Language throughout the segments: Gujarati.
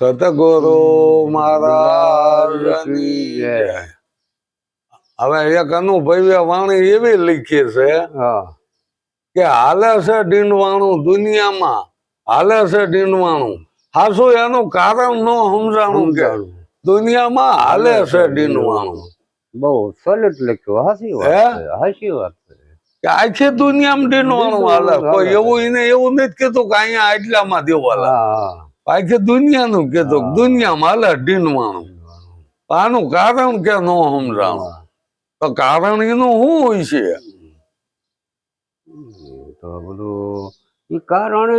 સતગુરુ મહારાજની જય. હવે એક અનુભવ્ય વાણી એવી લીખી છે કે હાલે છે ડીંડવાણું દુનિયામાં હાલે છે ડીંડવાણું. હાસુ એનું કારણ ન સમજાણું કે દુનિયામાં હાલે છે ડીંડવાણું. બહુ સલિત લખ્યું હાસી? વાત હાસી વાત છે. આખી દુનિયામાં ડીંડવાણું હાલે. કોઈ એવું એને એવું નથી કીધું કે અહીંયા આટલામાં દેવાલા આખી દુનિયાનું કીધું કે દુનિયામાં હાલે ડીંડવાણું આનું કારણ કે ન સમજાણું. તો કારણ એનું શું હોય છે? તો બધું એ કારણ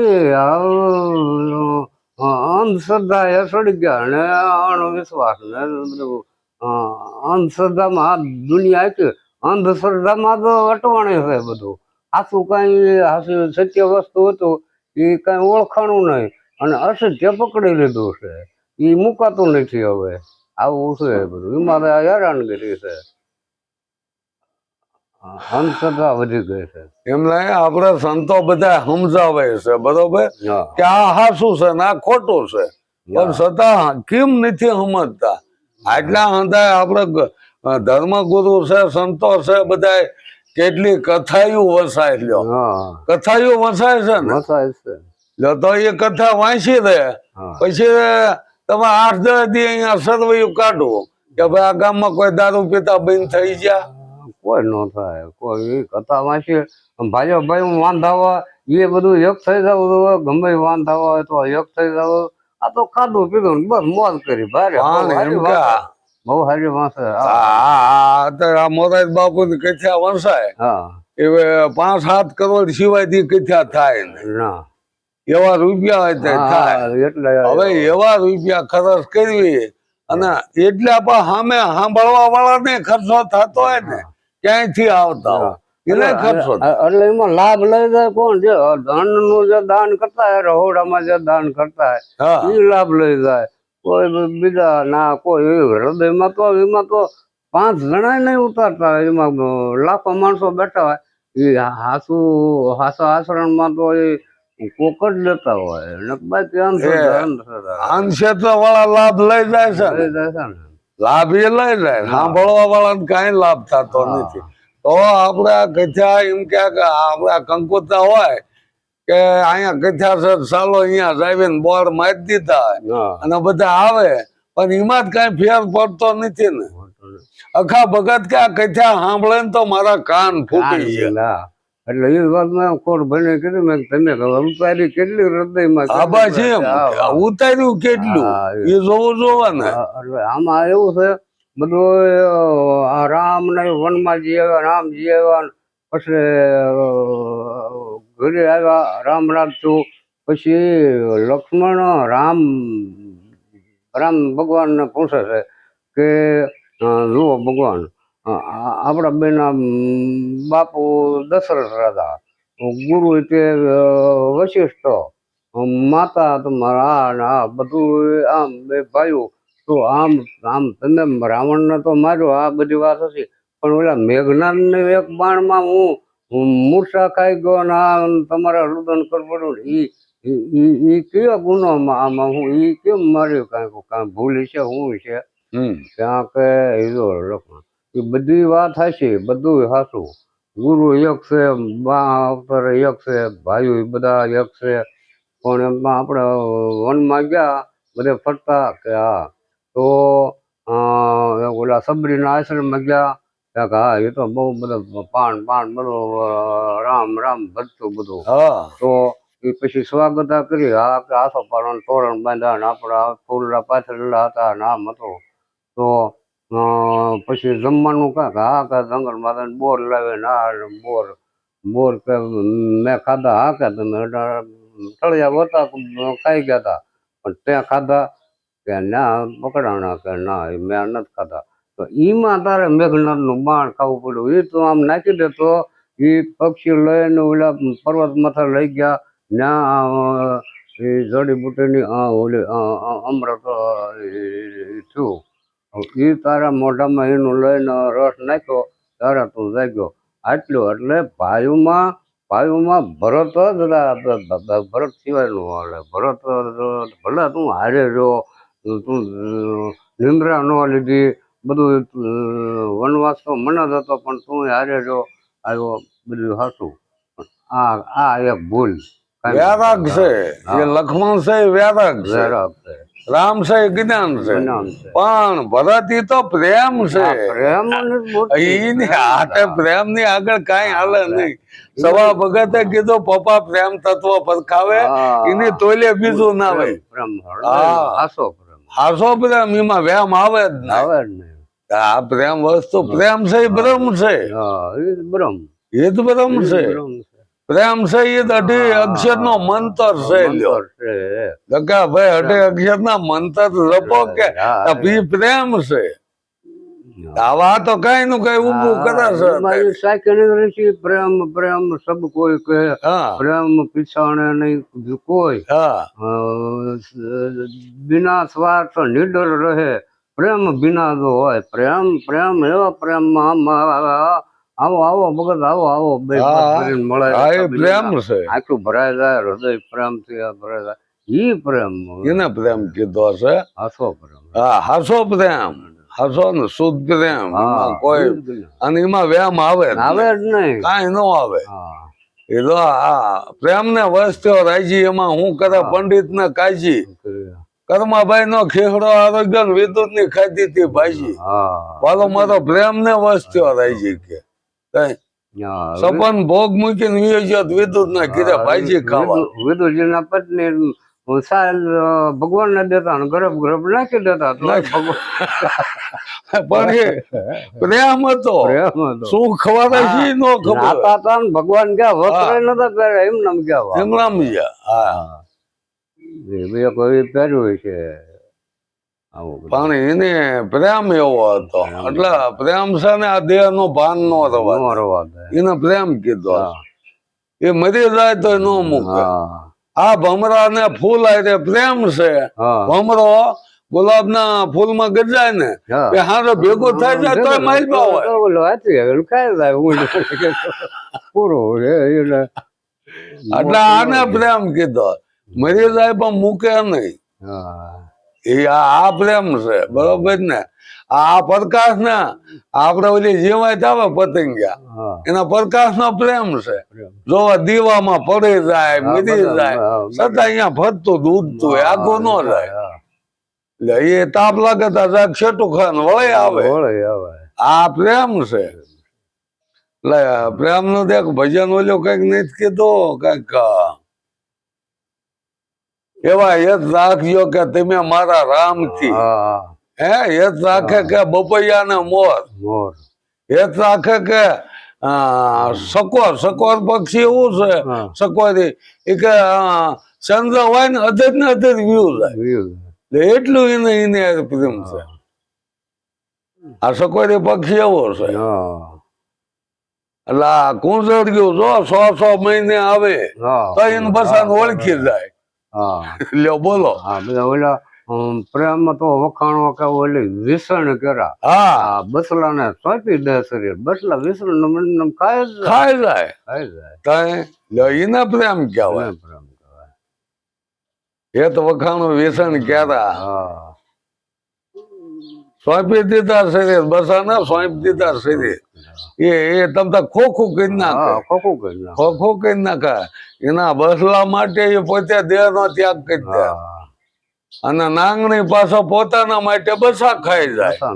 અંધશ્રદ્ધા એ સડી ગયા ને અણવિશ્વાસ ને બધું અંધશ્રદ્ધામાં દુનિયા છે અંધશ્રદ્ધામાં તો અટવાણે છે બધું. આખું કઈ હાસુ સત્ય વસ્તુ હતું એ કઈ ઓળખાણું નહીં. અને અસત્ય પકડી લીધું છે. એ મુકાતું નથી હવે. આવું છે બધું. એ મારે હેરાનગીરી છે. અંધશ્રદ્ધા વધી ગઈ છે. એમને આપણે સંતો બધા સમજાવે છે બરોબર? કે આ હાસું છે ને આ ખોટું છે. પણ છતાં કેમ નથી સમજતા? આટલા હંધાય આપણે ધર્મગુરુ છે સંતો છે બધા કેટલી કથાયું વસાય લ્યો. કથાયું વસાય છે ને? વસાય છે. તો એ કથા વાંચી દે. પછી તમે આઠ દસ દી અહીંયા સર્વૈયું કાઢવું કે ભાઈ આ ગામમાં કોઈ દારૂ પીતા બંધ થઈ ગયા. કોઈ ન થાય. કોઈ કથા વાંચી. ભાઈ ભાઈ વાંધાવા એ બધું એક થઈ જવું ગમે વાંધા હોય તો એક થઈ જવું. આ તો ખાધું પીધું બસ મોજ કરી. ભારે બહુ હારી આ- મોરાજ બાપુ ની કથા વંશાય હા. એ પાંચ સાત કરોડ સિવાયથી કથા થાય ના. એવા રૂપિયા હોય થાય. એટલે હવે એવા રૂપિયા ખર્ચ કરવી અને એટલા પણ સામે સાંભળવા વાળા ને ખર્ચો થતો હોય ને ક્યાંયથી આવતા હોય? એને ખર્ચો એટલે એમાં લાભ લઈ જાય કોણ? જે ધનનું જે દાન કરતા હોય રહોડામાં જે દાન કરતા હોય એ લાભ લઈ જાય. કોઈ બીજા ના કોઈ હૃદયમાં તો એમાં તો પાંચ જણા નહીં ઉતારતા. હોય. એમાં લાખો માણસો બેઠા હોય. એ હાસુ હાસા આશ્રમમાં તો એ કોક જ લેતા હોય. ને બાકી અંધશ્રદ્ધા- અંધશ્રદ્ધા. વાળા લાભ લઈ જાય છે લઈ જાય છે લાભ એ લઈ જાય સાંભળવા વાળાને કાંઈ લાભ થતો નથી. તો આપણે કથા એમ કે આપણે કંકુતા હોય કે અહીંયા કથા છે ચાલો અહીંયા જાવીને બોર્ડ મારી દીધા અને બધા આવે પણ એમાં જ કઈ ફેર પડતો નથી ને. અખા ભગત કે આ કથા સાંભળે ને તો મારા કાન ફૂટી ગયા ના. એટલે એ વાત મેં કોણ ભણે કીધું મેં તમે ઉતારી કેટલી હૃદયમાં આ છે. ઉતાર્યું કેટલું? એ. જોવું જોવે એટલે આમાં એવું છે બધું આ રામ ને વનમાં જી આવ્યા રામજી આવ્યા ને પછી ઘરે આવ્યા રામ રાખતું પછી લક્ષ્મણ રામ રામ ભગવાનને પૂછે છે કે જુઓ ભગવાન આપણા બેના બાપુ દશરથ રાજા. ગુરુ એટલે વશિષ્ઠ. માતા તમારા આ બધું આમ બે ભાઈઓ. તો આમ આમ તમે રાવણને તો માર્યો આ બધી વાત હતી. પણ ઓલા મેઘનાથ ને એક બાણમાં હું મૂર્છા ખાઈ ગયો ને આ તમારા રુદન કરવું એ ઈ ઈ કયો ગુનો આમાં હું એ કેમ માર્યું? કાંઈક કાંઈ ભૂલ છે હું છે? ત્યાં કે હીરો લખણ એ બધી વાત હશે બધું સાચું ગુરુ એક છે બા અવતાર એક છે ભાઈઓ બધા એક છે. પણ એમાં આપણે વનમાં ગયા બધે ફરતા કે હા. તો ઓલા સબરીના આશ્રમમાં ગયા. કે હા એ તો બહુ બધા પાન પાન બધું રામ રામ ભરતું બધું. હા. તો એ પછી સ્વાગતા કરી હા કે આસો પાડવાનું તોરણ બાંધ્યા ને આપણા ફૂલના પાથરેલા હતા નામ હતું. તો પછી જમવાનું કાંક હા કે જંગલ માતા બોર લાવે ને બોર બોર કે મેં ખાધા હા કે તમે તળિયા હતા ખાઈ ગયા હતા પણ ત્યાં ખાધા કે ના પકડાણા કે ના મેં નથી ખાધા તો એમાં તારે મેઘનાથનું બાણ ખાવું પડ્યું એ તો આમ નાખી દે તો એ પક્ષી લઈને ઓલા પર્વત માથે લઈ ગયા ત્યાં એ જડીબુટીની ઓલી અમૃત થયું એ તારા મોઢામાં એનું લઈને રસ નાખ્યો તારા તું જાગ્યો. આટલું એટલે ભાઈઓમાં ભાયુમાં ભરત જ ભરત સિવાયનું હાલે. ભરત ભલે તું હારે જો તું નિંદ્રા ન લીધી બધું વનવાસ તો મને જ હતો પણ તું હારે જો આવ્યો બધું હતું આ આ એક ભૂલ. કાંઈ છે. એ લક્ષ્મણ છે એ છે. વેરાગ છે. રામ છે જ્ઞાન છે. પણ ભરત તો પ્રેમ છે. પ્રેમ હાથે પ્રેમની આગળ કઈ હાલે નહીં. સવા ભગતે કીધું પપ્પા પ્રેમ તત્વ પરખાવે. એની તોલે બીજું ના હોય. હાસો પ્રેમ. હાસો પ્રેમ એમાં વ્યામ આવે જ ના આવે આ પ્રેમ વસ્તુ પ્રેમ છે એ બ્રહ્મ છે. એ જ એ બ્રહ્મ છે. પ્રેમ છે એ અઢી અક્ષર નો મંતર છે. ભાઈ અઢી અક્ષર ના મંતર જપો કે પ્રેમ છે. આવા તો કઈ નું કઈ ઊભું કરે છે મારી સાયકલ ઋષિ પ્રેમ પ્રેમ સબ કોઈ કહે પ્રેમ પીછાણે નહીં કોઈ. બિના સ્વાર્થ નિડર રહે. પ્રેમ બિના જો હોય. પ્રેમ પ્રેમ એવા પ્રેમમાં આમ આ- આવો આવો મગજ આવો આવો બે હા. ભગત કરીને મળે પ્રેમ છે. આખું ભરાઈ હૃદય પ્રેમથી આ ઈ પ્રેમ એને પ્રેમ કીધો છે? હાસો પ્રેમ. હા હાસો પ્રેમ. હાસો ને શુદ્ધ પ્રેમ. કોઈ ઈ જ ને. અને એમાં વ્યામ આવે આવે જ નહીં. કાંઈ ન આવે. હા. એ તો આ પ્રેમ ને વસ્તો રાજી એમાં હું કરે પંડિત ને કાજી? કર્માભાઈ નો ખેહડો આરોગ્ય વિદ્યુતની ખાધી હતી ભાજી. હા. વાલો મારો પ્રેમ ને વસ્તો રાજી કે. કઈ? સપન ભોગ મૂકીને વિયોજ્યો તો વિદ્યુત ના કીધા ભાઈજી ખાવા વિદુજીના પત્ની ભગવાન ને દેતા ગરબ ગરબ નાખી દેતા પણ એ પ્રેમ હતો. શું ખવાતા છે નો ખબર. ને ભગવાન ક્યાં વસ્ત્ર નતા પહેર્યા એમ નામ ક્યાં એમ નામ હા. બે કોઈ પહેર્યું છે. પણ એને પ્રેમ એવો હતો. એટલે પ્રેમ છે ને આ દેહ નો ભાન નો રવા એને પ્રેમ કીધો એ મરી જાય તો નો મૂકે. આ ભમરા ને ફૂલ આય પ્રેમ છે. ભમરો ગુલાબ ના ફૂલમાં ગજાય ને હા. એ હારો ભેગો થાય જાય તો તો હું પૂરો એટલે એટલે આને પ્રેમ કીધો. મરી જાય પણ મૂકે નહીં. હા. એ આ પ્રેમ છે બરોબર ને? આ પ્રકાશ ને આપડે ઓલી જીવાય આવે પતંગિયા. એના પ્રકાશ નો પ્રેમ છે. જોવા દીવામાં પડી જાય મીરી જાય. છતાં અહીંયા ફરતું દૂધતું આગું ન જાય. એટલે એ તાપ લાગે તો છેટું ખાન વળે આવે. આ પ્રેમ છે. એટલે પ્રેમનું દેખ ભજન ઓલું કંઈક નથી કીધું કંઈક એવા યદ રાખજો કે તમે મારા રામથી હા યદ રાખે કે બપૈયા ને મોર. મોર. યદ રાખે કે સકોર. સકોર પક્ષી એવું છે. સકોરી એ કે ચંદ્ર હોય ને અધર ને અધર વ્યૂ જાય એટલું એને એને પ્રેમ છે. આ સકોરી પક્ષી એવો છે. હા. એટલે આ કુંજર ગયું જો સો સો મહિને આવે તો એને બસાને ઓળખી જાય. લ્યો બોલો. હા બધા ઓલા પ્રેમ તો વખાણો કે ઓલી વિસણ કરા હા. બસલા ને સોંપી દે શરીર. બસલા વિસણનું ખાય જાય. ખાઈ જાય. ખાય જાય. તઈ લ્યો ઈને પ્રેમ કહેવાય. પ્રેમ કહેવાય. એ તો વખાણું વ્યસન કહેતા. હા. સોંપી દીધા શરીર બસાને સોંપી દીધા શરીર. એ એ તમ તો ખોખું કરી નાખે ખોખું કરી નાખે. ખોખું કરી નાખે એના બસલા માટે એ પોતે દેહ નો ત્યાગ કરી દે અને નાંગણી પાછો પોતાના માટે બસા ખાઈ જાય.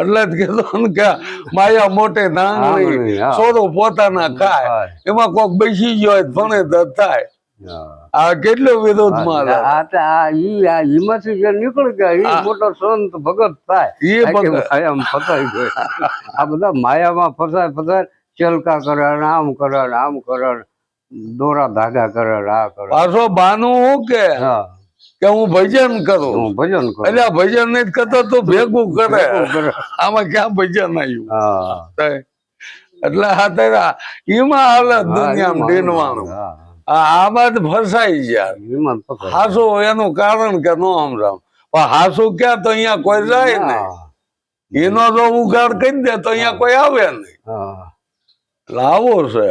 એટલે જ કીધું કે માયા મોટે નાંગણી સોરું પોતાના ખાય. એમાં કોક બેસી ગયો ભણે થાય. આ કેટલો વિરોધમાં આ- તો આ ઈ આ જે નીકળી ગયા ઈ. મોટો સંત ભગત થાય. માયામાં ફસાઈ ગયો આ બધા માયામાં ફસાય ફસાય ચલકા કરે આમ કરે આમ કરે દોરા ધાગા કરે આ કરે. પાછો બાનું હું કે? હા. કે હું ભજન કરું? હું ભજન કરું. એટલે ભજન નહીં કરતો તું ભેગું કરે. આમાં ક્યાં ભજન આવ્યું? હા. એટલે હા તારા એમાં હાલત દુનિયામાં. આ આમાં ફસાઈ ગયા. હાસુ એનું કારણ કે નો સમજાવ પણ હાસુ ક્યાં તો અહીંયા કોઈ જાય ને. એનો જો ઉગાડ કરી દે તો અહીંયા કોઈ આવે નહીં. હા. એટલે આવું છે.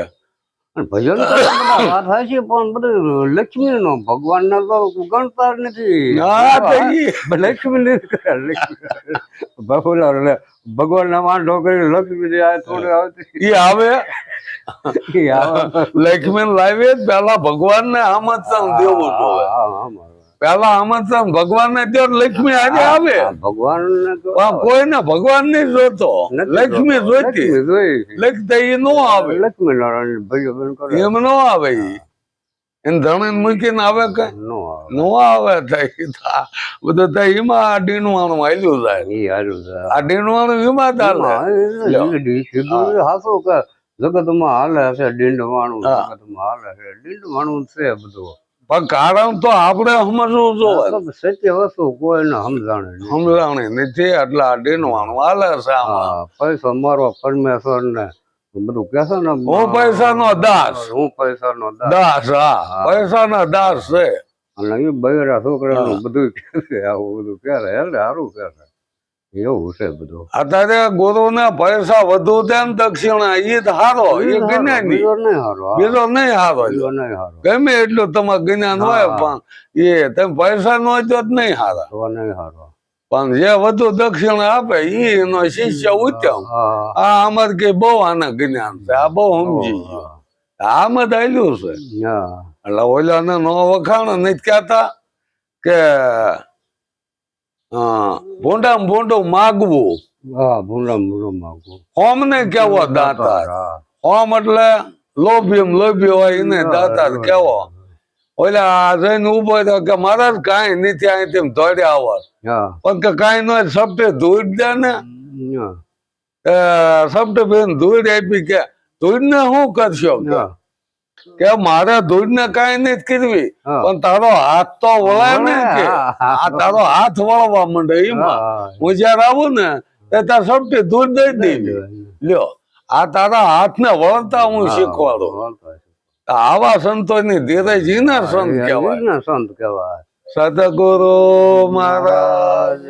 ભજન બધા વાત પણ બધું લક્ષ્મી નો ભગવાન ને તો ગણતા નથી. લક્ષ્મી ભગવાન ના માંડો કરી લક્ષ્મી થોડી આવતી એ આવે. લક્ષ્મી લાવી જ પેલા ભગવાન ને આમંત્રણ દેવું જોઈએ. પેલા આમંત્રણ ભગવાન ને દો લક્ષ્મી આજે આવે. ભગવાન ભગવાન ને ભગવાન નહીં જોતો. લક્ષ્મી જોતો. જોઈતી લક્ષ્મી લખતા નો આવે. લક્ષ્મી નારાયણ એમ નો આવે. એને ધણીને મૂકીને આવે કઈ? નો આવે. નો આવે થઈ બધું તો એમાં આ ડીનવાણું હાલ્યું જાય. આ ડીનવાણું એમાં ચાલે હા, એ લ્યો. ઈ ડી- કીધું એ હાચું કે જગતમાં હાલે છે ડીંડવાણું. જગતમાં હાલે છે. ડીંડવાણું છે બધું. પણ કારણ તો આપણે સમજવું જોઈએ. સત્ય વસ્તુ કોઈને સમજાણે સમજાણી નથી એટલે આ ડીનવાણું હાલે છે પૈસો મારો પરમેશ્વર ને બધું કે છે ને હું પૈસાનો દાસ. હું પૈસા નો દાસ હા. પૈસા ના દાસ છે. અને એ બૈરા છોકરાનું બધું કે આવું બધું કે છે. એટલે સારું કે છે. એવું છે બધું. અત્યારે ગુરુ ને પૈસા વધુ દક્ષિણા એ હારો એ જ્ઞાન. બીજો નહીં હારો ગમે એટલું તમારે જ્ઞાન હોય પણ એ તમે પૈસા નો તો નહીં હારા. હારો. પણ જે વધુ દક્ષિણા આપે એનો શિષ્ય ઉત્તમ. આ અમર કે બહુ આના જ્ઞાન છે આ બહુ સમજી ગયો. આમાં જ આલ્યું છે. એટલે ઓલાને નો વખાણ નથી કહેતા કે ભૂંડા ભૂંડું માગવું. હા ભૂંડા ભૂંડો માગું હોમ ને કેવો દાતા. હોમ એટલે લોભી લોભી હોય એને દાતા કેવો? ઓલા આ જઈને ઊભો થયો કે મારા કાંઈ નથી અહીં તેમ દોડ્યા આવો. હા. પણ કે કાંઈ ન સપટે ધૂળ દે ને. સપટે બેન ધૂળ આપી કે ધૂળ ને શું કરશો કે? મારે ધૂળ ને કઈ નથી કરવી પણ તારો હાથ તો વળાય ને કે. આ તારો હાથ વળવા માંડે એમાં. હું. જયારે આવું ને તે તાર સપટી દૂધ દઈ દેવી લ્યો આ તારા હાથ ને વળતા હું શીખવાડું. આવા સંતો ની ધીરજ ના સંત કહેવાય. ના સંત કહેવાય. સદગુરુ મહારાજ.